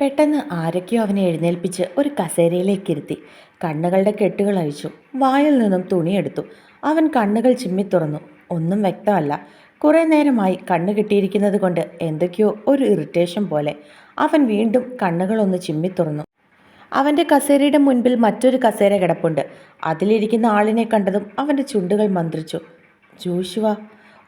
പെട്ടെന്ന് ആരൊക്കെയോ അവനെ എഴുന്നേൽപ്പിച്ച് ഒരു കസേരയിലേക്ക് ഇരുത്തി. കണ്ണുകളുടെ കെട്ടുകൾ അഴിച്ചു. വായിൽ നിന്നും തുണിയെടുത്തു. അവൻ കണ്ണുകൾ ചിമ്മി തുറന്നു. ഒന്നും വ്യക്തമല്ല. കുറേ നേരമായി കണ്ണ് കിട്ടിയിരിക്കുന്നത് കൊണ്ട് എന്തൊക്കെയോ ഒരു ഇറിറ്റേഷൻ പോലെ അവൻ വീണ്ടും കണ്ണുകളൊന്ന് ചിമ്മി തുറന്നു. അവന്റെ കസേരയുടെ മുൻപിൽ മറ്റൊരു കസേര കിടപ്പുണ്ട്. അതിലിരിക്കുന്ന ആളിനെ കണ്ടതും അവന്റെ ചുണ്ടുകൾ മന്ത്രിച്ചു. ജോഷുവ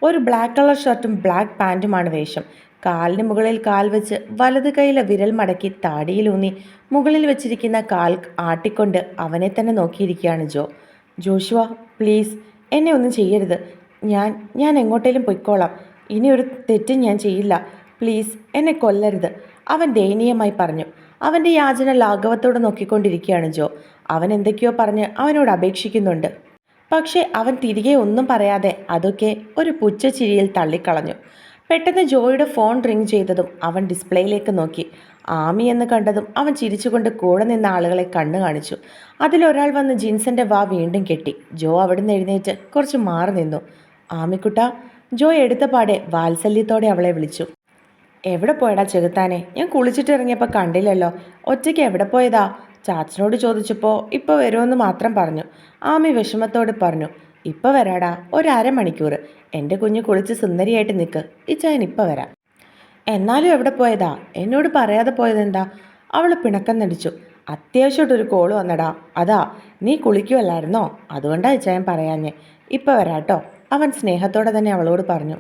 ഒരു ബ്ലാക്ക് കളർ ഷർട്ടും ബ്ലാക്ക് പാന്റുമാണ് വേഷം. കാലിന് മുകളിൽ കാൽ വെച്ച് വലത് കൈയിലെ വിരൽ മടക്കി താടിയിലൂന്നി മുകളിൽ വെച്ചിരിക്കുന്ന കാൽ ആട്ടിക്കൊണ്ട് അവനെ തന്നെ നോക്കിയിരിക്കുകയാണ് ജോ. ജോഷുവ പ്ലീസ് എന്നെ ഒന്നും ചെയ്യരുത്. ഞാൻ ഞാൻ എങ്ങോട്ടേലും പൊയ്ക്കോളാം. ഇനി ഒരു തെറ്റും ഞാൻ ചെയ്യില്ല. പ്ലീസ് എന്നെ കൊല്ലരുത് അവൻ ദയനീയമായി പറഞ്ഞു. അവന്റെ യാചന ലാഘവത്തോടെ നോക്കിക്കൊണ്ടിരിക്കുകയാണ് ജോ. അവൻ എന്തൊക്കെയോ പറഞ്ഞ് അവനോട് അപേക്ഷിക്കുന്നുണ്ട്. പക്ഷേ അവൻ തിരികെ ഒന്നും പറയാതെ അതൊക്കെ ഒരു പുച്ഛച്ചിരിയിൽ തള്ളിക്കളഞ്ഞു. പെട്ടെന്ന് ജോയിയുടെ ഫോൺ റിങ് ചെയ്തതും അവൻ ഡിസ്പ്ലേയിലേക്ക് നോക്കി. ആമി എന്ന് കണ്ടതും അവൻ ചിരിച്ചുകൊണ്ട് കൂടെ നിന്ന ആളുകളെ കണ്ണു കാണിച്ചു. അതിലൊരാൾ വന്ന് ജിൻസന്റെ വാ വീണ്ടും കെട്ടി. ജോ അവിടുന്ന് എഴുന്നേറ്റ് കുറച്ച് മാറി നിന്നു. ആമിക്കുട്ട ജോ എടുത്ത പാടെ വാത്സല്യത്തോടെ അവളെ വിളിച്ചു. എവിടെ പോയടാ ചെകുത്താനെ? ഞാൻ കുളിച്ചിട്ട് ഇറങ്ങിയപ്പോൾ കണ്ടില്ലല്ലോ. ഒറ്റയ്ക്ക് എവിടെ പോയതാ? ചാച്ചനോട് ചോദിച്ചപ്പോൾ ഇപ്പോൾ വരുമെന്ന് മാത്രം പറഞ്ഞു. ആമി വിഷമത്തോട് പറഞ്ഞു. ഇപ്പോൾ വരാടാ ഒരമണിക്കൂർ എന്റെ കുഞ്ഞ് കുളിച്ച് സുന്ദരിയായിട്ട് നിൽക്ക് ഇച്ചായൻ ഇപ്പോൾ വരാം. എന്നാലും എവിടെ പോയതാ? എന്നോട് പറയാതെ പോയതെന്താ? അവൾ പിണക്കം നടിച്ചു. അത്യാവശ്യമായിട്ടൊരു കോൾ വന്നടാ. അതാ നീ കുളിക്കുമല്ലായിരുന്നോ അതുകൊണ്ടാ ഇച്ചായൻ പറയാഞ്ഞേ. ഇപ്പോൾ വരാട്ടോ. അവൻ സ്നേഹത്തോടെ തന്നെ അവളോട് പറഞ്ഞു.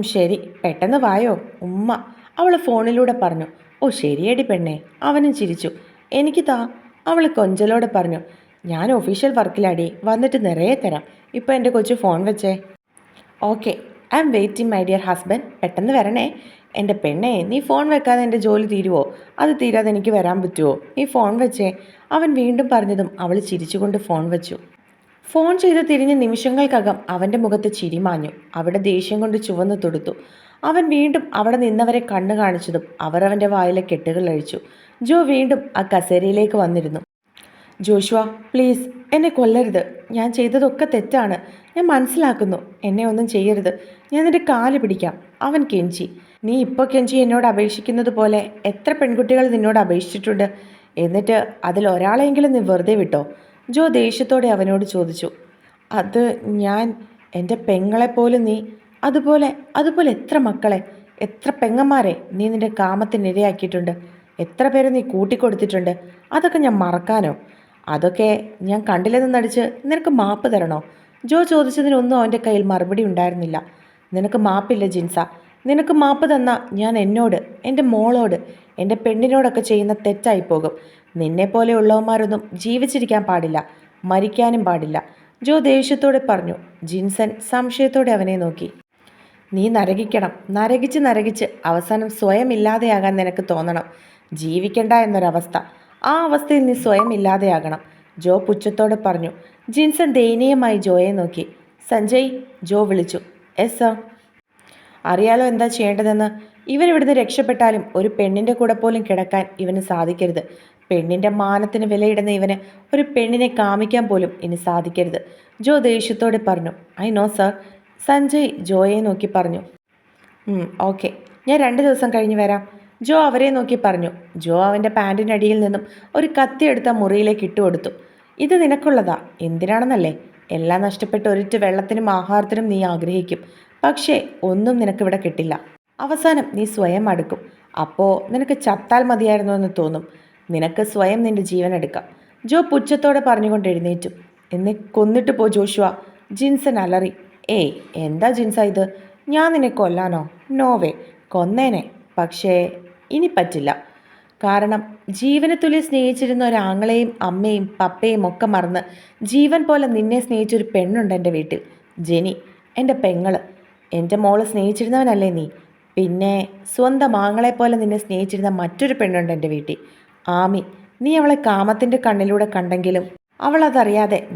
ശരി. പെട്ടെന്ന് വായോ? ഉമ്മ. അവൾ ഫോണിലൂടെ പറഞ്ഞു. ഓ ശരിയടി പെണ്ണേ. അവനും ചിരിച്ചു. എനിക്ക് താ അവൾ കൊഞ്ചലോടെ പറഞ്ഞു. ഞാൻ ഒഫീഷ്യൽ വർക്കിലാടി. വന്നിട്ട് നിറയെ തരാം. ഇപ്പോൾ എന്റെ കൊച്ചു ഫോൺ വെച്ചേ. Okay I'm waiting my dear husband പെട്ടെന്ന് വരണേ. എന്റെ പെണ്ണേ നീ ഫോൺ വെക്കാതെ എന്റെ ജോലി തീരുവോ? അത് തീരാതെ എനിക്ക് വരാൻ പറ്റുമോ നീ ഫോൺ വെച്ചേ. അവൻ വീണ്ടും പറഞ്ഞതും അവൾ ചിരിച്ചുകൊണ്ട് ഫോൺ വെച്ചു. ഫോൺ ചെയ്ത് തിരിഞ്ഞ നിമിഷങ്ങൾക്കകം അവന്റെ മുഖത്ത് ചിരി മാഞ്ഞു. അവിടെ ദേഷ്യം കൊണ്ട് ചുവന്ന് തൊടുത്തു. അവൻ വീണ്ടും അവിടെ നിന്നവരെ കണ്ണു കാണിച്ചതും അവർ അവന്റെ വായിലെ കെട്ടുകൾ അഴിച്ചു. ജോ വീണ്ടും ആ കസേരയിലേക്ക് വന്നിരുന്നു. ജോഷുവ പ്ലീസ് എന്നെ കൊല്ലരുത്. ഞാൻ ചെയ്തതൊക്കെ തെറ്റാണ്. ഞാൻ മനസ്സിലാക്കുന്നു. എന്നെ ഒന്നും ചെയ്യരുത്. ഞാൻ നിന്റെ കാൽ പിടിക്കാം. അവൻ കെഞ്ചി. നീ ഇപ്പോൾ കെഞ്ചി എന്നോട് അപേക്ഷിക്കുന്നത് പോലെ എത്ര പെൺകുട്ടികൾ നിന്നോട് അപേക്ഷിച്ചിട്ടുണ്ട്? എന്നിട്ട് അതിൽ ഒരാളെങ്കിലും നീ വെറുതെ വിട്ടോ? ജോ ദേഷ്യത്തോടെ അവനോട് ചോദിച്ചു. അത് ഞാൻ എന്റെ പെങ്ങളെപ്പോലും നീ. അതുപോലെ അതുപോലെ എത്ര മക്കളെ? എത്ര പെങ്ങന്മാരെ നീ നിന്റെ കാമത്തിനിരയാക്കിയിട്ടുണ്ട്? എത്ര പേരെ നീ കൂട്ടിക്കൊടുത്തിട്ടുണ്ട്? അതൊക്കെ ഞാൻ മറക്കാനോ? അതൊക്കെ ഞാൻ കണ്ടില്ലെന്ന് നടിച്ച് നിനക്ക് മാപ്പ് തരണോ? ജോ ചോദിച്ചതിനൊന്നും അവന്റെ കയ്യിൽ മറുപടി ഉണ്ടായിരുന്നില്ല. നിനക്ക് മാപ്പില്ല ജിൻസ. നിനക്ക് മാപ്പ് തന്ന ഞാൻ എന്നോട് എന്റെ മോളോട് എന്റെ പെണ്ണിനോടൊക്കെ ചെയ്യുന്ന തെറ്റായി പോകും. നിന്നെപ്പോലെയുള്ളവന്മാരൊന്നും ജീവിച്ചിരിക്കാൻ പാടില്ല മരിക്കാനും പാടില്ല. ജോ ദേഷ്യത്തോടെ പറഞ്ഞു. ജിൻസൻ സംശയത്തോടെ അവനെ നോക്കി. നീ നരകിക്കണം. നരകിച്ച് നരകിച്ച് അവസാനം സ്വയം ഇല്ലാതെയാകാൻ നിനക്ക് തോന്നണം. ജീവിക്കണ്ട എന്നൊരവസ്ഥ. ആ അവസ്ഥയിൽ നീ സ്വയം ഇല്ലാതെയാകണം. ജോ പുച്ഛത്തോടെ പറഞ്ഞു. ജിൻസൺ ദയനീയമായി ജോയെ നോക്കി. സഞ്ജയ് ജോ വിളിച്ചു. Yes sir. അറിയാലോ എന്താ ചെയ്യേണ്ടതെന്ന്. ഇവരിവിടുന്ന് രക്ഷപ്പെട്ടാലും ഒരു പെണ്ണിന്റെ കൂടെ പോലും കിടക്കാൻ ഇവന് സാധിക്കരുത്. പെണ്ണിന്റെ മാനത്തിന് വിലയിടുന്ന ഇവന് ഒരു പെണ്ണിനെ കാമിക്കാൻ പോലും ഇനി സാധിക്കരുത്. ജോ ദേഷ്യത്തോടെ പറഞ്ഞു. I know sir. സഞ്ജയ് ജോയെ നോക്കി പറഞ്ഞു. ഓക്കെ. ഞാൻ രണ്ട് ദിവസം കഴിഞ്ഞ് വരാം. ജോ അവരെ നോക്കി പറഞ്ഞു. ജോ അവന്റെ പാന്റിനടിയിൽ നിന്നും ഒരു കത്തി എടുത്ത മുറിയിലേക്ക് ഇട്ടുകൊടുത്തു ഇത് നിനക്കുള്ളതാ. എന്തിനാണെന്നല്ലേ? എല്ലാം നഷ്ടപ്പെട്ട് ഒരിറ്റ് വെള്ളത്തിനും ആഹാരത്തിനും നീ ആഗ്രഹിക്കും. പക്ഷേ ഒന്നും നിനക്കിവിടെ കിട്ടില്ല. അവസാനം നീ സ്വയം അടുക്കും. അപ്പോൾ നിനക്ക് ചത്താൽ മതിയായിരുന്നു എന്ന് തോന്നും. നിനക്ക് സ്വയം നിന്റെ ജീവൻ എടുക്കാം. ജോ പുച്ഛത്തോടെ പറഞ്ഞുകൊണ്ട് എഴുന്നേറ്റു. എന്നെ കൊന്നിട്ട് പോ ജോഷുവ. ജിൻസൻ അലറി. ഏയ് എന്താ ജിൻസ ഇത്? ഞാൻ നിന്നെ കൊല്ലാനോ? നോവേ കൊന്നേനെ. പക്ഷേ ഇനി പറ്റില്ല. കാരണം ജീവന തുല്യ സ്നേഹിച്ചിരുന്ന ഒരാങ്ങളെയും അമ്മയും പപ്പയും ഒക്കെ മറന്ന് ജീവൻ പോലെ നിന്നെ സ്നേഹിച്ചൊരു പെണ്ണുണ്ട് എന്റെ വീട്ടിൽ. ജെനി എന്റെ പെങ്ങൾ. എന്റെ മോളെ സ്നേഹിച്ചിരുന്നവനല്ലേ നീ? പിന്നെ സ്വന്തം ആങ്ങളെ പോലെ നിന്നെ സ്നേഹിച്ചിരുന്ന മറ്റൊരു പെണ്ണുണ്ട് എന്റെ വീട്ടിൽ. ആമി നീ അവളെ കാമത്തിന്റെ കണ്ണിലൂടെ കണ്ടെങ്കിലും അവൾ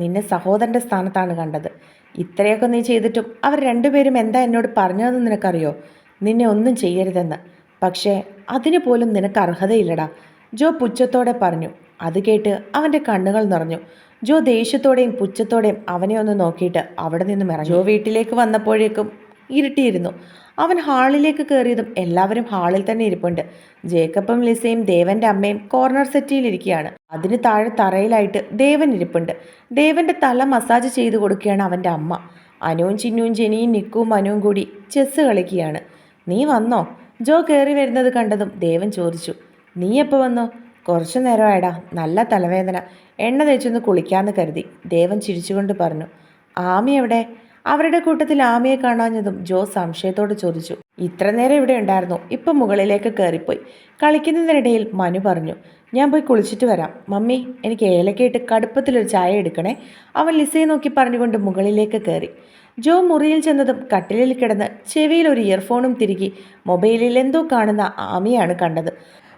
നിന്നെ സഹോദരന്റെ സ്ഥാനത്താണ് കണ്ടത്. ഇത്രയൊക്കെ നീ ചെയ്തിട്ടും അവർ രണ്ടുപേരും എന്താ എന്നോട് പറഞ്ഞതെന്ന് നിനക്കറിയോ? നിന്നെ ഒന്നും ചെയ്യരുതെന്ന്. പക്ഷേ അതിനു പോലും നിനക്ക് അർഹതയില്ലടാ. ജോ പുച്ഛത്തോടെ പറഞ്ഞു. അത് കേട്ട് അവന്റെ കണ്ണുകൾ നിറഞ്ഞു. ജോ ദേഷ്യത്തോടെയും പുച്ഛത്തോടെയും അവനെ ഒന്ന് നോക്കിയിട്ട് അവിടെ നിന്നും ഇറങ്ങി. ജോ വീട്ടിലേക്ക് വന്നപ്പോഴേക്കും ഇരുട്ടിയിരുന്നു. അവൻ ഹാളിലേക്ക് കയറിയതും എല്ലാവരും ഹാളിൽ തന്നെ ഇരിപ്പുണ്ട്. ജേക്കബും ലിസയും ദേവന്റെ അമ്മയും കോർണർ സെറ്റിയിൽ സെറ്റിയിലിരിക്കുകയാണ്. അതിന് താഴെ തറയിലായിട്ട് ദേവൻ ഇരിപ്പുണ്ട്. ദേവന്റെ തല മസാജ് ചെയ്തു കൊടുക്കുകയാണ് അവന്റെ അമ്മ. അനുവും ചിന്നുവും ജെനിയും നിക്കുവും മനുവും കൂടി ചെസ്സ് കളിക്കുകയാണ്. നീ വന്നോ? ജോ കയറി വരുന്നത് കണ്ടതും ദേവൻ ചോദിച്ചു നീ എപ്പോൾ വന്നു? കുറച്ചു നേരമായടാ നല്ല തലവേദന. എണ്ണ തേച്ചൊന്ന് കുളിക്കാമെന്ന് കരുതി. ദേവൻ ചിരിച്ചുകൊണ്ട് പറഞ്ഞു ആമി എവിടെ? അവരുടെ കൂട്ടത്തിൽ ആമിയെ കാണാഞ്ഞതും ജോ സംശയത്തോട് ചോദിച്ചു ഇത്ര നേരം ഇവിടെ ഉണ്ടായിരുന്നു ഇപ്പം മുകളിലേക്ക് കയറിപ്പോയി കളിക്കുന്നതിനിടയിൽ മനു പറഞ്ഞു ഞാൻ പോയി കുളിച്ചിട്ട് വരാം. മമ്മി എനിക്ക് ഏലക്കയിട്ട് കടുപ്പത്തിലൊരു ചായ എടുക്കണേ. അവൻ ലിസയെ നോക്കി പറഞ്ഞുകൊണ്ട് മുകളിലേക്ക് കയറി ജോ മുറിയിൽ ചെന്നതും കട്ടിലിൽ കിടന്ന് ചെവിയിൽ ഒരു ഇയർഫോണും തിരികി മൊബൈലിൽ എന്തോ കാണുന്ന ആമിയാണ് കണ്ടത്.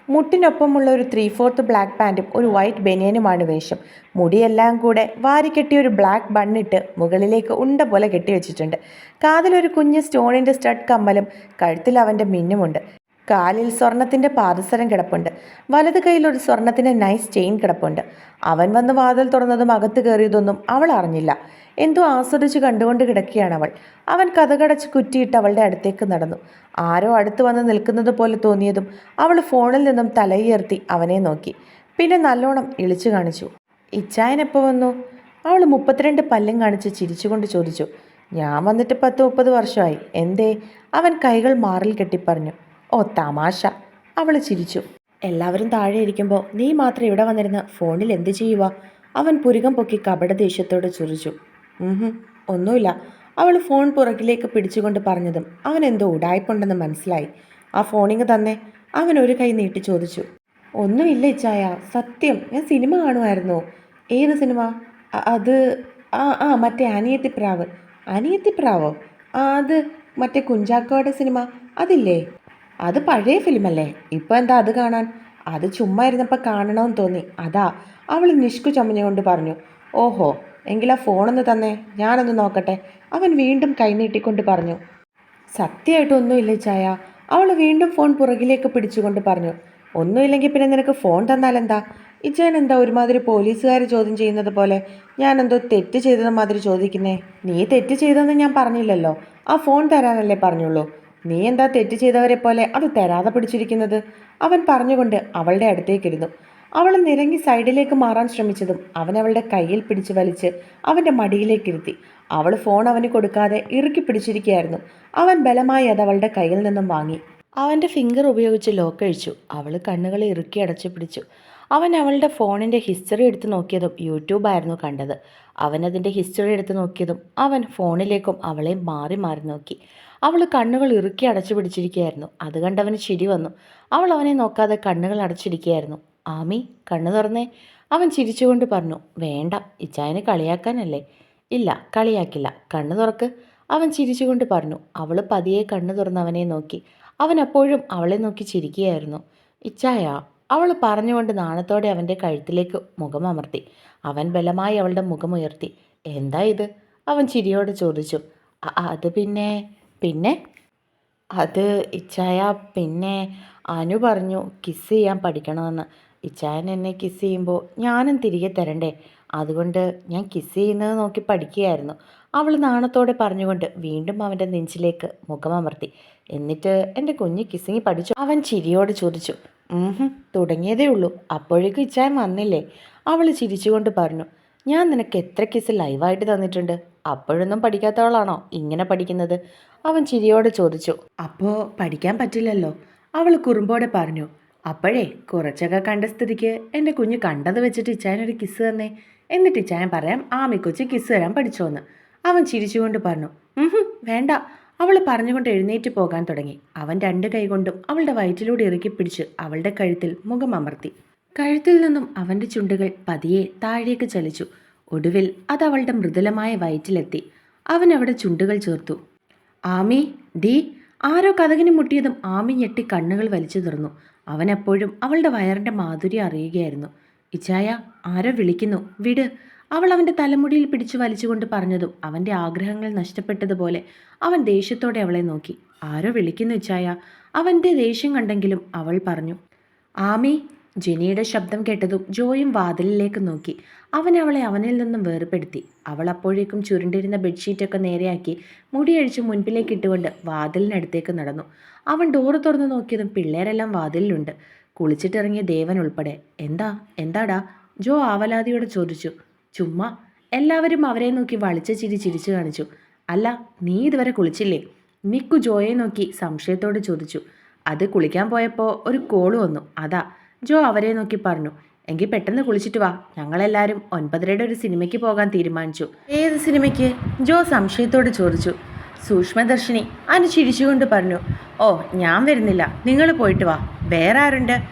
മുട്ടിനൊപ്പമുള്ള ഒരു ത്രീ ഫോർത്ത് ബ്ലാക്ക് പാന്റും ഒരു വൈറ്റ് ബനിയനുമാണ് വേഷം. മുടിയെല്ലാം കൂടെ വാരിക്കെട്ടിയ ഒരു ബ്ലാക്ക് ബണ്ണിട്ട് മുകളിലേക്ക് ഉണ്ട പോലെ കെട്ടിവെച്ചിട്ടുണ്ട്. കാതിലൊരു കുഞ്ഞ് സ്റ്റോണിന്റെ സ്റ്റഡ് കമ്മലും കഴുത്തിൽ അവന്റെ മിന്നുമുണ്ട്. കാലിൽ സ്വർണത്തിന്റെ പാദസരം കിടപ്പുണ്ട്. വലത് കൈയിൽ ഒരു സ്വർണത്തിന്റെ നൈസ് ചെയിൻ കിടപ്പുണ്ട്. അവൻ വന്ന് വാതിൽ തുറന്നതും അകത്ത് കയറിയതൊന്നും അവൾ അറിഞ്ഞില്ല. എന്തോ ആസ്വദിച്ച് കണ്ടുകൊണ്ട് കിടക്കുകയാണ് അവൾ. അവൻ കഥകടച്ച് കുറ്റിയിട്ട് അവളുടെ അടുത്തേക്ക് നടന്നു. ആരോ അടുത്ത് വന്ന് നിൽക്കുന്നത് പോലെ തോന്നിയതും അവൾ ഫോണിൽ നിന്നും തലയുയർത്തി അവനെ നോക്കി. പിന്നെ നല്ലോണം ഇളിച്ചു കാണിച്ചു. ഇച്ചായൻ എപ്പോൾ വന്നു? അവൾ മുപ്പത്തിരണ്ട് പല്ലും കാണിച്ച് ചിരിച്ചുകൊണ്ട് ചോദിച്ചു. ഞാൻ വന്നിട്ട് പത്ത് മുപ്പത് വർഷമായി. എന്തേ? അവൻ കൈകൾ മാറിൽ കെട്ടിപ്പറഞ്ഞു. ഓ തമാശ. അവൾ ചിരിച്ചു. എല്ലാവരും താഴെ ഇരിക്കുമ്പോൾ നീ മാത്രം ഇവിടെ വന്നിരുന്ന് ഫോണിൽ എന്ത് ചെയ്യുക അവൻ പുരുകം പൊക്കി കപട ദേഷ്യത്തോട് ചുരിച്ചു. ഒന്നുമില്ല. അവൾ ഫോൺ പുറകിലേക്ക് പിടിച്ചുകൊണ്ട് പറഞ്ഞതും അവൻ എന്തോ ഉടായ്പുണ്ടെന്ന് മനസ്സിലായി. ആ ഫോണിങ് തന്നെ അവൻ ഒരു കൈ നീട്ടി ചോദിച്ചു. ഒന്നുമില്ല ഇച്ചായ സത്യം ഞാൻ സിനിമ കാണുമായിരുന്നു. ഏത് സിനിമ? അത് ആ ആ മറ്റേ അനിയത്തിപ്രാവ്. അനിയത്തിപ്രാവോ? ആ അത് മറ്റേ കുഞ്ചാക്കോയുടെ സിനിമ അതില്ലേ? അത് പഴയ ഫിലിമല്ലേ? ഇപ്പം എന്താ അത് കാണാൻ? അത് ചുമ്മാ ഇരുന്നപ്പോൾ കാണണമെന്ന് തോന്നി. അതാ അവൾ നിഷ്കു ചമഞ്ഞുകൊണ്ട് പറഞ്ഞു ഓഹോ എങ്കിൽ ആ ഫോണൊന്ന് തന്നെ ഞാനൊന്ന് നോക്കട്ടെ. അവൻ വീണ്ടും കൈനീട്ടിക്കൊണ്ട് പറഞ്ഞു സത്യമായിട്ടൊന്നുമില്ല ചായ. അവൾ വീണ്ടും ഫോൺ പുറകിലേക്ക് പിടിച്ചുകൊണ്ട് പറഞ്ഞു ഒന്നുമില്ലെങ്കിൽ പിന്നെ നിനക്ക് ഫോൺ തന്നാലെന്താ? ഇച്ചാൻ എന്താ ഒരുമാതിരി പോലീസുകാർ ചോദ്യം ചെയ്യുന്നത് പോലെ ഞാൻ എന്തോ തെറ്റ് ചെയ്തത് മാതിരി ചോദിക്കുന്നേ? നീ തെറ്റ് ചെയ്തെന്ന് ഞാൻ പറഞ്ഞില്ലല്ലോ. ആ ഫോൺ തരാനല്ലേ പറഞ്ഞുള്ളൂ. നീ എന്താ തെറ്റ് ചെയ്തവരെ പോലെ അത് തരാതെ പിടിച്ചിരിക്കുന്നത്? അവൻ പറഞ്ഞുകൊണ്ട് അവളുടെ അടുത്തേക്കിരുന്നു. അവൾ നിരങ്ങി സൈഡിലേക്ക് മാറാൻ ശ്രമിച്ചതും അവൻ അവളുടെ കയ്യിൽ പിടിച്ച് വലിച്ച് അവന്റെ മടിയിലേക്കിരുത്തി. അവൾ ഫോൺ അവന് കൊടുക്കാതെ ഇറുക്കി പിടിച്ചിരിക്കുകയായിരുന്നു. അവൻ ബലമായി അത് അവളുടെ കയ്യിൽ നിന്നും വാങ്ങി. അവന്റെ ഫിംഗർ ഉപയോഗിച്ച് ലോക്ക് അഴിച്ചു. അവൾ കണ്ണുകളെ ഇറുക്കി അടച്ചു പിടിച്ചു. അവൻ അവളുടെ ഫോണിന്റെ ഹിസ്റ്ററി എടുത്ത് നോക്കിയതും യൂട്യൂബായിരുന്നു കണ്ടത്. അവനതിന്റെ ഹിസ്റ്ററി എടുത്ത് നോക്കിയതും അവൻ ഫോണിലേക്കും അവളെ മാറി മാറി നോക്കി. അവൾ കണ്ണുകൾ ഇറുക്കി അടച്ചു പിടിച്ചിരിക്കുകയായിരുന്നു. അത് കണ്ടവന് ചിരി വന്നു. അവൾ അവനെ നോക്കാതെ കണ്ണുകൾ അടച്ചിരിക്കുകയായിരുന്നു. ആമി കണ്ണു തുറന്നേ. അവൻ ചിരിച്ചുകൊണ്ട് പറഞ്ഞു വേണ്ട ഇച്ചായനെ കളിയാക്കാനല്ലേ? ഇല്ല കളിയാക്കില്ല. കണ്ണു തുറക്ക്. അവൻ ചിരിച്ചുകൊണ്ട് പറഞ്ഞു അവൾ പതിയെ കണ്ണു തുറന്ന് അവനെ നോക്കി. അവൻ അപ്പോഴും അവളെ നോക്കി ചിരിക്കുകയായിരുന്നു. ഇച്ചായ അവൾ പറഞ്ഞുകൊണ്ട് നാണത്തോടെ അവന്റെ കഴുത്തിലേക്ക് മുഖം അമർത്തി. അവൻ ബലമായി അവളുടെ മുഖം ഉയർത്തി. എന്താ ഇത്? അവൻ ചിരിയോടെ ചോദിച്ചു. "അ- അത് പിന്നെ? പിന്നെ അത് ഇച്ചായ പിന്നെ അനു പറഞ്ഞു കിസ് ചെയ്യാൻ പഠിക്കണമെന്ന്. ഇച്ചായൻ എന്നെ കിസ് ചെയ്യുമ്പോൾ ഞാനും തിരികെ തരണ്ടേ? അതുകൊണ്ട് ഞാൻ കിസ് ചെയ്യുന്നത് നോക്കി പഠിക്കുകയായിരുന്നു. അവൾ നാണത്തോടെ പറഞ്ഞുകൊണ്ട് വീണ്ടും അവന്റെ നെഞ്ചിലേക്ക് മുഖമമർത്തി. എന്നിട്ട് എന്റെ കുഞ്ഞ് കിസ്സിങ് പഠിച്ചു. അവൻ ചിരിയോട് ചോദിച്ചു തുടങ്ങിയതേ ഉള്ളൂ. അപ്പോഴേക്കും ഇച്ചായൻ വന്നില്ലേ? അവൾ ചിരിച്ചുകൊണ്ട് പറഞ്ഞു ഞാൻ നിനക്ക് എത്ര കിസ് ലൈവായിട്ട് തന്നിട്ടുണ്ട്? അപ്പോഴൊന്നും പഠിക്കാത്തവളാണോ ഇങ്ങനെ പഠിക്കുന്നത്? അവൻ ചിരിയോടെ ചോദിച്ചു. അപ്പോ പഠിക്കാൻ പറ്റില്ലല്ലോ. അവൾ കുറുമ്പോടെ പറഞ്ഞു അപ്പോഴേ കുറച്ചൊക്കെ കണ്ട സ്ഥിതിക്ക് എന്റെ കുഞ്ഞ് കണ്ടത് വെച്ചിട്ട് ഇച്ചായനൊരു കിസ് തന്നേ. എന്നിട്ട് ഇച്ചായൻ പറയാം ആമിക്കൊച്ചി കിസ് തരാൻ പഠിച്ചോന്ന്. അവൻ ചിരിച്ചുകൊണ്ട് പറഞ്ഞു വേണ്ട. അവൾ പറഞ്ഞുകൊണ്ട് എഴുന്നേറ്റ് പോകാൻ തുടങ്ങി. അവൻ രണ്ട് കൈകൊണ്ടും അവളുടെ വയറ്റിലൂടെ ഇറക്കി പിടിച്ച് അവളുടെ കഴുത്തിൽ മുഖം അമർത്തി. കഴുത്തിൽ നിന്നും അവന്റെ ചുണ്ടുകൾ പതിയെ താഴേക്ക് ചലിച്ചു. ഒടുവിൽ അത് അവളുടെ മൃദുലമായ വയറ്റിലെത്തി. അവൻ അവിടെ ചുണ്ടുകൾ ചേർത്തു. ആമി ഡി ആരോ കഥകിന് മുട്ടിയതും ആമി ഞെട്ടി കണ്ണുകൾ വലിച്ചു തുറന്നു. അവനെപ്പോഴും അവളുടെ വയറിന്റെ മാധുര്യം അറിയുകയായിരുന്നു. ഇച്ചായ ആരോ വിളിക്കുന്നു. വിട്. അവൾ അവന്റെ തലമുടിയിൽ പിടിച്ചു വലിച്ചുകൊണ്ട് പറഞ്ഞതും അവന്റെ ആഗ്രഹങ്ങൾ നഷ്ടപ്പെട്ടതുപോലെ അവൻ ദേഷ്യത്തോടെ അവളെ നോക്കി. ആരോ വിളിക്കുന്നു ഇച്ചായ. അവന്റെ ദേഷ്യം കണ്ടെങ്കിലും അവൾ പറഞ്ഞു. ആമി ജെനിയുടെ ശബ്ദം കേട്ടതും ജോയും വാതിലിലേക്ക് നോക്കി. അവൻ അവളെ അവനിൽ നിന്നും വേർപെടുത്തി. അവൾ അപ്പോഴേക്കും ചുരുണ്ടിരുന്ന ബെഡ്ഷീറ്റൊക്കെ നേരെയാക്കി മുടിയഴിച്ച് മുൻപിലേക്ക് ഇട്ടുകൊണ്ട് വാതിലിനടുത്തേക്ക് നടന്നു. അവൻ ഡോറ് തുറന്നു നോക്കിയതും പിള്ളേരെല്ലാം വാതിലിലുണ്ട്. കുളിച്ചിട്ടിറങ്ങിയ ദേവൻ ഉൾപ്പെടെ. എന്താ? എന്താടാ? ജോ ആവലാതിയോടെ ചോദിച്ചു. ചുമ്മാ. എല്ലാവരും അവരെ നോക്കി വളിച്ച ചിരി ചിരിച്ചു കാണിച്ചു. അല്ല നീ ഇതുവരെ കുളിച്ചില്ലേ? നിക്കു ജോയെ നോക്കി സംശയത്തോടെ ചോദിച്ചു. അത് കുളിക്കാൻ പോയപ്പോൾ ഒരു കോൾ വന്നു. അതാ. ജോ അവരെ നോക്കി പറഞ്ഞു എങ്കിൽ പെട്ടെന്ന് കുളിച്ചിട്ട് വാ. ഞങ്ങളെല്ലാവരും ഒൻപതരയുടെ ഒരു സിനിമയ്ക്ക് പോകാൻ തീരുമാനിച്ചു. ഏത് സിനിമയ്ക്ക്? ജോ സംശയത്തോട് ചോദിച്ചു. സൂക്ഷ്മദർശിനി അനു ചിരിച്ചുകൊണ്ട് പറഞ്ഞു ഓ ഞാൻ വരുന്നില്ല. നിങ്ങൾ പോയിട്ട് വാ. വേറെ ആരുണ്ട്?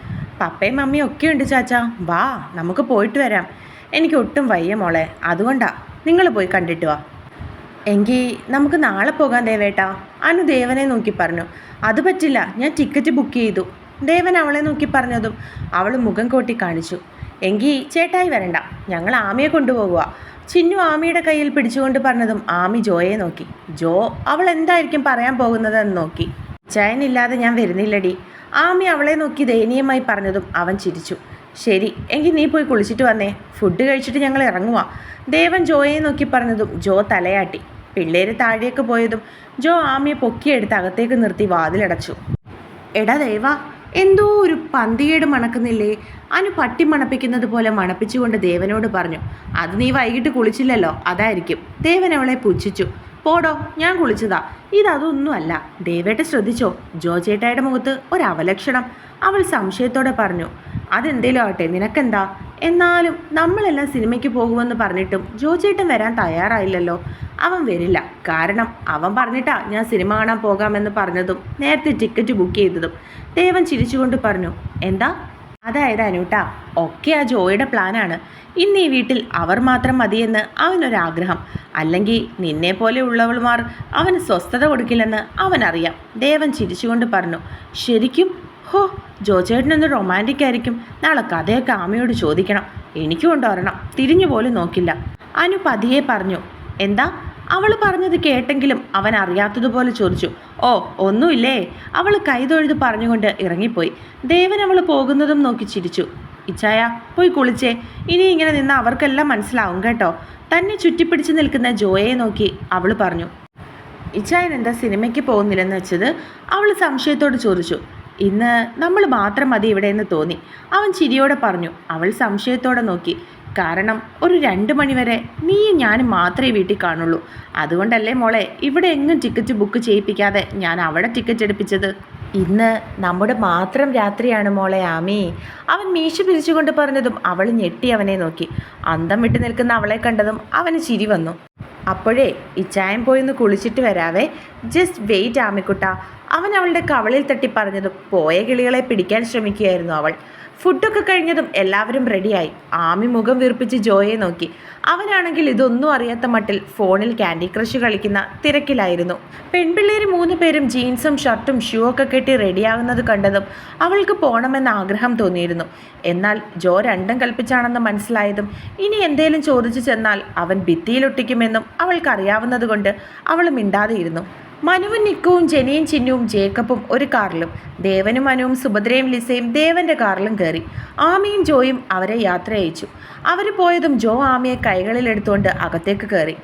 പപ്പയും മമ്മിയും ഒക്കെ ഉണ്ട് ചാച്ചാ. വാ നമുക്ക് പോയിട്ട് വരാം. എനിക്ക് ഒട്ടും വയ്യ മോളെ. അതുകൊണ്ടാ. നിങ്ങൾ പോയി കണ്ടിട്ട് വാ. എങ്കിൽ നമുക്ക് നാളെ പോകാൻ ദേവേട്ടാ. അനു ദേവനെ നോക്കി പറഞ്ഞു അത് പറ്റില്ല. ഞാൻ ടിക്കറ്റ് ബുക്ക് ചെയ്തു. ദേവൻ അവളെ നോക്കി പറഞ്ഞതും അവൾ മുഖം കോട്ടി കാണിച്ചു. എങ്കിൽ ചേട്ടായി വരണ്ട. ഞങ്ങൾ ആമയെ കൊണ്ടുപോകുക ചിന്നു ആമിയുടെ കയ്യിൽ പിടിച്ചുകൊണ്ട് പറഞ്ഞതും ആമി ജോയെ നോക്കി. ജോ അവൾ എന്തായിരിക്കും പറയാൻ പോകുന്നതെന്ന് നോക്കി. ചയനില്ലാതെ ഞാൻ വരുന്നില്ലടി. ആമി അവളെ നോക്കി ദയനീയമായി പറഞ്ഞതും അവൻ ചിരിച്ചു. ശരി എങ്കിൽ നീ പോയി കുളിച്ചിട്ട് വന്നേ. ഫുഡ് കഴിച്ചിട്ട് ഞങ്ങൾ ഇറങ്ങുക ദേവൻ ജോയെ നോക്കി പറഞ്ഞതും ജോ തലയാട്ടി. പിള്ളേര് താഴേക്ക് പോയതും ജോ ആമിയെ പൊക്കിയെടുത്ത് അകത്തേക്ക് നിർത്തി വാതിലടച്ചു. എടാ ദേവാ എന്തോ ഒരു പന്തികേട് മണക്കുന്നില്ലേ? അനു പട്ടി മണപ്പിക്കുന്നത് പോലെ മണപ്പിച്ചുകൊണ്ട് ദേവനോട് പറഞ്ഞു അത് നീ വൈകിട്ട് കുളിച്ചില്ലല്ലോ അതായിരിക്കും. ദേവൻ അവളെ പുച്ഛിച്ചു. പോടോ ഞാൻ കുളിച്ചതാ. ഇതതൊന്നുമല്ല ദേവേട്ട ശ്രദ്ധിച്ചോ? ജോ ചേട്ടായുടെ മുഖത്ത് ഒരവലക്ഷണം. അവൾ സംശയത്തോടെ പറഞ്ഞു അതെന്തേലും ആവട്ടെ നിനക്കെന്താ? എന്നാലും നമ്മളെല്ലാം സിനിമയ്ക്ക് പോകുമെന്ന് പറഞ്ഞിട്ടും ജോ ചേട്ടൻ വരാൻ തയ്യാറായില്ലല്ലോ. അവൻ വരില്ല. കാരണം അവൻ പറഞ്ഞിട്ടാ ഞാൻ സിനിമ കാണാൻ പോകാമെന്ന് പറഞ്ഞതും നേരത്തെ ടിക്കറ്റ് ബുക്ക് ചെയ്തതും. ദേവൻ ചിരിച്ചുകൊണ്ട് പറഞ്ഞു എന്താ? അതായത് അനൂട്ട ഒക്കെ ആ ജോയുടെ പ്ലാനാണ്. ഇന്ന് ഈ വീട്ടിൽ അവർ മാത്രം മതിയെന്ന് അവനൊരാഗ്രഹം. അല്ലെങ്കിൽ നിന്നെ പോലെ ഉള്ളവൾമാർ അവന് സ്വസ്ഥത കൊടുക്കില്ലെന്ന് അവനറിയാം. ദേവൻ ചിരിച്ചുകൊണ്ട് പറഞ്ഞു ശരിക്കും? ഹോ ജോ ചേട്ടനൊന്ന് റൊമാന്റിക് ആയിരിക്കും. നാളെ കഥയൊക്കെ ആമയോട് ചോദിക്കണം. എനിക്കും കൊണ്ടുവരണം തിരിഞ്ഞു പോലും നോക്കില്ല. അനു പതിയെ പറഞ്ഞു എന്താ? അവൾ പറഞ്ഞത് കേട്ടെങ്കിലും അവൻ അറിയാത്തതുപോലെ ചോദിച്ചു ഓ ഒന്നുമില്ലേ? അവൾ കൈതൊഴുത് പറഞ്ഞുകൊണ്ട് ഇറങ്ങിപ്പോയി. ദേവൻ അവൾ പോകുന്നതും നോക്കി ചിരിച്ചു. ഇച്ചായ പോയി കുളിച്ചേ. ഇനി ഇങ്ങനെ നിന്ന് അവർക്കെല്ലാം മനസ്സിലാവും കേട്ടോ. തന്നെ ചുറ്റിപ്പിടിച്ച് നിൽക്കുന്ന ജോയെ നോക്കി അവൾ പറഞ്ഞു ഇച്ചായൻ എന്താ സിനിമയ്ക്ക് പോകുന്നില്ലെന്ന് വെച്ചത്? അവൾ സംശയത്തോട് ചോദിച്ചു ഇന്ന് നമ്മൾ മാത്രം മതി ഇവിടെ എന്ന് തോന്നി. അവൻ ചിരിയോടെ പറഞ്ഞു അവൾ സംശയത്തോടെ നോക്കി കാരണം ഒരു രണ്ട് മണിവരെ നീയും ഞാനും മാത്രമേ വീട്ടിൽ കാണുള്ളൂ. അതുകൊണ്ടല്ലേ മോളെ ഇവിടെ എങ്ങും ടിക്കറ്റ് ബുക്ക് ചെയ്യിപ്പിക്കാതെ ഞാൻ അവിടെ ടിക്കറ്റ് എടുപ്പിച്ചത്? ഇന്ന് നമ്മുടെ മാത്രം രാത്രിയാണ് മോളെ ആമി. അവൻ മീശ പിരിച്ചുകൊണ്ട് പറഞ്ഞതും അവൾ ഞെട്ടി അവനെ നോക്കി. അന്തം വിട്ട് നിൽക്കുന്ന അവളെ കണ്ടതും അവന് ചിരി വന്നു. അപ്പോഴേ ഇച്ചായം പോയിന്ന് കുളിച്ചിട്ട് വരാവേ. ജസ്റ്റ് വെയിറ്റ് ആമിക്കുട്ട. അവൻ അവളുടെ കവളിൽ തട്ടി പറഞ്ഞതും പോയ കിളികളെ പിടിക്കാൻ ശ്രമിക്കുകയായിരുന്നു അവൾ. ഫുഡൊക്കെ കഴിഞ്ഞതും എല്ലാവരും റെഡിയായി ആമി മുഖം വീർപ്പിച്ച് ജോയെ നോക്കി. അവനാണെങ്കിൽ ഇതൊന്നും അറിയാത്ത മട്ടിൽ ഫോണിൽ ക്യാൻഡി ക്രഷ് കളിക്കുന്ന തിരക്കിലായിരുന്നു. പെൺപിള്ളേർ മൂന്ന് പേരും ജീൻസും ഷർട്ടും ഷൂ ഒക്കെ കെട്ടി റെഡിയാകുന്നത് കണ്ടതും അവൾക്ക് പോകണമെന്ന ആഗ്രഹം തോന്നിയിരുന്നു. എന്നാൽ ജോ രണ്ടും കൽപ്പിച്ചാണെന്ന് മനസ്സിലായതും ഇനി എന്തേലും ചോദിച്ചു ചെന്നാൽ അവൻ ഭിത്തിയിലൊട്ടിക്കുമെന്നും അവൾക്കറിയാവുന്നതുകൊണ്ട് അവൾ മിണ്ടാതെയിരുന്നു. മനുവും നിക്കുവും ജനിയും ചിന്നുവും ജേക്കബും ഒരു കാറിലും. ദേവനും മനുവും സുഭദ്രയും ലിസയും ദേവന്റെ കാറിലും കയറി. ആമിയും ജോയും അവരെ യാത്ര അയച്ചു അവർ പോയതും ജോ ആമിയെ കൈകളിലെടുത്തുകൊണ്ട് അകത്തേക്ക് കയറി.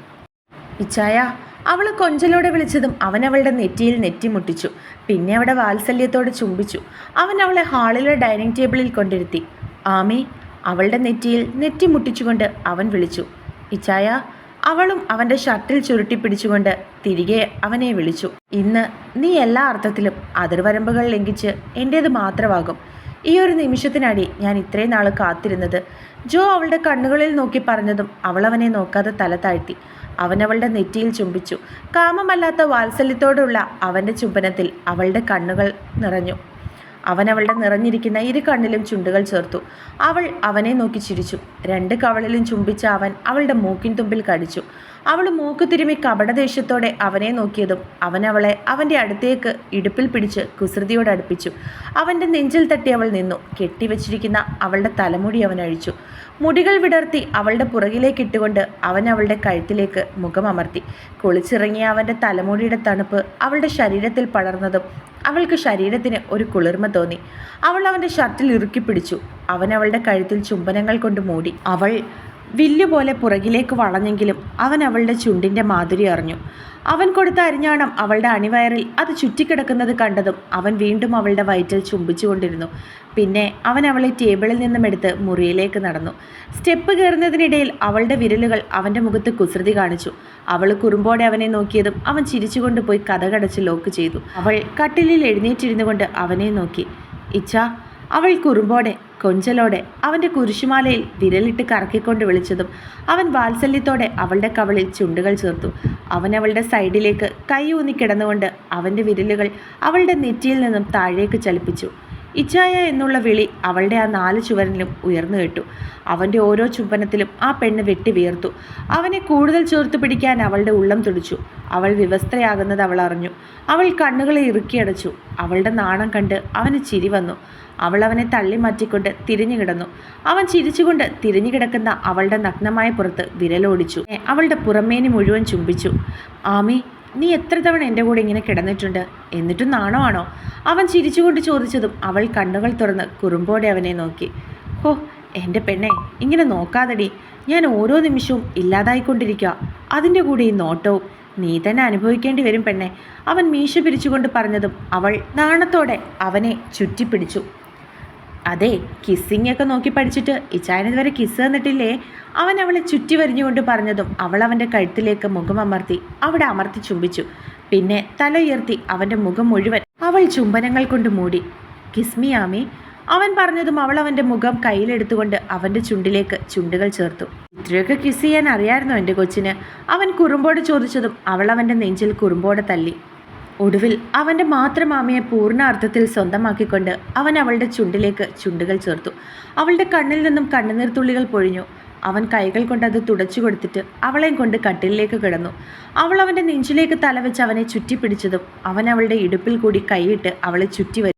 ഇച്ചായ അവൾ കൊഞ്ചലോടെ വിളിച്ചതും അവൻ അവളുടെ നെറ്റിയിൽ നെറ്റിമുട്ടിച്ചു പിന്നെ അവിടെ വാത്സല്യത്തോടെ ചുംബിച്ചു. അവൻ അവളെ ഹാളിലെ ഡൈനിങ് ടേബിളിൽ കൊണ്ടിരുത്തി. ആമി അവളുടെ നെറ്റിയിൽ നെറ്റിമുട്ടിച്ചുകൊണ്ട് അവൻ വിളിച്ചു. ഇച്ചായ അവളും അവന്റെ ഷർട്ടിൽ ചുരുട്ടി പിടിച്ചുകൊണ്ട് തിരികെ അവനെ വിളിച്ചു. ഇന്ന് നീ എല്ലാ അർത്ഥത്തിലും അതിർവരമ്പുകൾ ലംഘിച്ച് എന്റേത് മാത്രമാകും. ഈ ഒരു നിമിഷത്തിനടി ഞാൻ ഇത്രയും നാൾ കാത്തിരുന്നത് ജോ അവളുടെ കണ്ണുകളിൽ നോക്കി പറഞ്ഞതും അവൾ അവനെ നോക്കാതെ തല താഴ്ത്തി. അവനവളുടെ നെറ്റിയിൽ ചുംബിച്ചു. കാമമല്ലാത്ത വാത്സല്യത്തോടുള്ള അവന്റെ ചുംബനത്തിൽ അവളുടെ കണ്ണുകൾ നിറഞ്ഞു. അവൻ അവളുടെ നിറഞ്ഞിരിക്കുന്ന ഇരു കണ്ണിലും ചുണ്ടുകൾ ചേർത്തു. അവൾ അവനെ നോക്കി ചിരിച്ചു. രണ്ട് കവളിലും ചുംബിച്ച അവൻ അവളുടെ മൂക്കിൻ തുമ്പിൽ കടിച്ചു. അവൾ മൂക്ക് തിരുമി കപടദേഷ്യത്തോടെ അവനെ നോക്കിയതും അവൻ അവളെ അവന്റെ അടുത്തേക്ക് ഇടുപ്പിൽ പിടിച്ച് കുസൃതിയോട് അടുപ്പിച്ചു. അവന്റെ നെഞ്ചിൽ തട്ടി അവൾ നിന്നു. കെട്ടിവെച്ചിരിക്കുന്ന അവളുടെ തലമുടി അവൻ അഴിച്ചു. മുടികൾ വിടർത്തി അവളുടെ പുറകിലേക്ക് ഇട്ടുകൊണ്ട് അവൻ അവളുടെ കഴുത്തിലേക്ക് മുഖം അമർത്തി. കുളിച്ചിറങ്ങിയ അവന്റെ തലമുടിയുടെ തണുപ്പ് അവളുടെ ശരീരത്തിൽ പടർന്നതും അവൾക്ക് ശരീരത്തിന് ഒരു കുളിർമ തോന്നി. അവൾ അവന്റെ ഷർട്ടിൽ ഇറുക്കി പിടിച്ചു. അവൻ അവളുടെ കഴുത്തിൽ ചുംബനങ്ങൾ കൊണ്ട് മൂടി. അവൾ വില്ലുപോലെ പുറകിലേക്ക് വളഞ്ഞെങ്കിലും അവൻ അവളുടെ ചുണ്ടിന്റെ മാധുരി അറിഞ്ഞു. അവൻ കൊടുത്ത അരിഞ്ഞാണം അവളുടെ അണിവയറിൽ അത് ചുറ്റിക്കിടക്കുന്നത് കണ്ടതും അവൻ വീണ്ടും അവളുടെ വയറ്റിൽ ചുംബിച്ചുകൊണ്ടിരുന്നു. പിന്നെ അവൻ അവളെ ടേബിളിൽ നിന്നും എടുത്ത് മുറിയിലേക്ക് നടന്നു. സ്റ്റെപ്പ് കയറുന്നതിനിടയിൽ അവളുടെ വിരലുകൾ അവന്റെ മുഖത്ത് കുസൃതി കാണിച്ചു. അവൾ കുറുമ്പോടെ അവനെ നോക്കിയതും അവൻ ചിരിച്ചുകൊണ്ട് പോയി കഥകടച്ച് ലോക്ക് ചെയ്തു. അവൾ കട്ടിലിൽ എഴുന്നേറ്റിരുന്നു കൊണ്ട് അവനെ നോക്കി. ഇച്ഛ അവൾ കുറുമ്പോടെ കൊഞ്ചലോടെ അവന്റെ കുരിശുമാലയിൽ വിരലിട്ട് കറക്കിക്കൊണ്ട് വിളിച്ചതും അവൻ വാത്സല്യത്തോടെ അവളുടെ കവളിൽ ചുണ്ടുകൾ ചേർത്തു. അവൻ അവളുടെ സൈഡിലേക്ക് കൈ ഊന്നി കിടന്നുകൊണ്ട് അവന്റെ വിരലുകൾ അവളുടെ നെറ്റിയിൽ നിന്നും താഴേക്ക് ചലിപ്പിച്ചു. ഇച്ഛായ എന്നുള്ള വിളി അവളുടെ ആ നാല് ചുവരനിലും ഉയർന്നു കേട്ടു. അവന്റെ ഓരോ ചുംബനത്തിലും ആ പെണ്ണ് വെട്ടി വീർത്തു അവനെ കൂടുതൽ ചേർത്ത് പിടിക്കാൻ അവളുടെ ഉള്ളം തുടിച്ചു. അവൾ വിവസ്ത്രയാകുന്നത് അവൾ അറിഞ്ഞു. അവൾ കണ്ണുകളെ ഇറുക്കിയടച്ചു അവളുടെ നാണം കണ്ട് അവന് ചിരി വന്നു. അവൾ അവനെ തള്ളി മാറ്റിക്കൊണ്ട് തിരിഞ്ഞു കിടന്നു. അവൻ ചിരിച്ചുകൊണ്ട് തിരിഞ്ഞു കിടക്കുന്ന അവളുടെ നഗ്നമായ പുറത്ത് വിരലോടിച്ചു. അവളുടെ പുറമേനി മുഴുവൻ ചുംബിച്ചു. ആമി നീ എത്ര തവണ എന്റെ കൂടെ ഇങ്ങനെ കിടന്നിട്ടുണ്ട്? എന്നിട്ടും നാണോ ആണോ? അവൻ ചിരിച്ചുകൊണ്ട് ചോദിച്ചതും അവൾ കണ്ണുകൾ തുറന്ന് കുറുമ്പോടെ അവനെ നോക്കി. ഹോ എന്റെ പെണ്ണെ ഇങ്ങനെ നോക്കാതടി. ഞാൻ ഓരോ നിമിഷവും ഇല്ലാതായിക്കൊണ്ടിരിക്കുക അതിന്റെ കൂടെ ഈ നോട്ടവും നീ തന്നെ അനുഭവിക്കേണ്ടി വരും പെണ്ണെ. അവൻ മീശ പിരിച്ചുകൊണ്ട് പറഞ്ഞതും അവൾ നാണത്തോടെ അവനെ ചുറ്റിപ്പിടിച്ചു. അതെ കിസ്സിങ് ഒക്കെ നോക്കി പഠിച്ചിട്ട് ഇച്ചായൻ ഇതുവരെ കിസ് തന്നിട്ടില്ലേ? അവൻ അവളെ ചുറ്റി വരിഞ്ഞുകൊണ്ട് പറഞ്ഞതും അവൾ അവന്റെ കഴുത്തിലേക്ക് മുഖം അമർത്തി അവിടെ അമർത്തി ചുംബിച്ചു. പിന്നെ തല ഉയർത്തി അവന്റെ മുഖം മുഴുവൻ അവൾ ചുംബനങ്ങൾ കൊണ്ട് മൂടി. കിസ്മി ആമി. അവൻ പറഞ്ഞതും അവൾ അവന്റെ മുഖം കയ്യിലെടുത്തുകൊണ്ട് അവന്റെ ചുണ്ടിലേക്ക് ചുണ്ടുകൾ ചേർത്തു. ഇത്രയൊക്കെ കിസ് ചെയ്യാൻ അറിയായിരുന്നു എന്റെ കൊച്ചിന്? അവൻ കുറുമ്പോടെ ചോദിച്ചതും അവൾ അവന്റെ നെഞ്ചിൽ കുറുമ്പോടെ തല്ലി. ഒടുവിൽ അവന്റെ മാത്രം മാമയെ പൂർണ അർത്ഥത്തിൽ സ്വന്തമാക്കിക്കൊണ്ട് അവൻ അവളുടെ ചുണ്ടിലേക്ക് ചുണ്ടുകൾ ചേർത്തു. അവളുടെ കണ്ണിൽ നിന്നും കണ്ണുനീർ തുള്ളികൾ പൊഴിഞ്ഞു. അവൻ കൈകൾ കൊണ്ട് അത് തുടച്ചു കൊടുത്തിട്ട് അവളെയും കൊണ്ട് കട്ടിലിലേക്ക് കിടന്നു. അവൾ അവന്റെ നെഞ്ചിലേക്ക് തലവെച്ച് അവനെ ചുറ്റിപ്പിടിച്ചതും അവൻ അവളുടെ ഇടുപ്പിൽ കൂടി കൈയിട്ട് അവളെ ചുറ്റി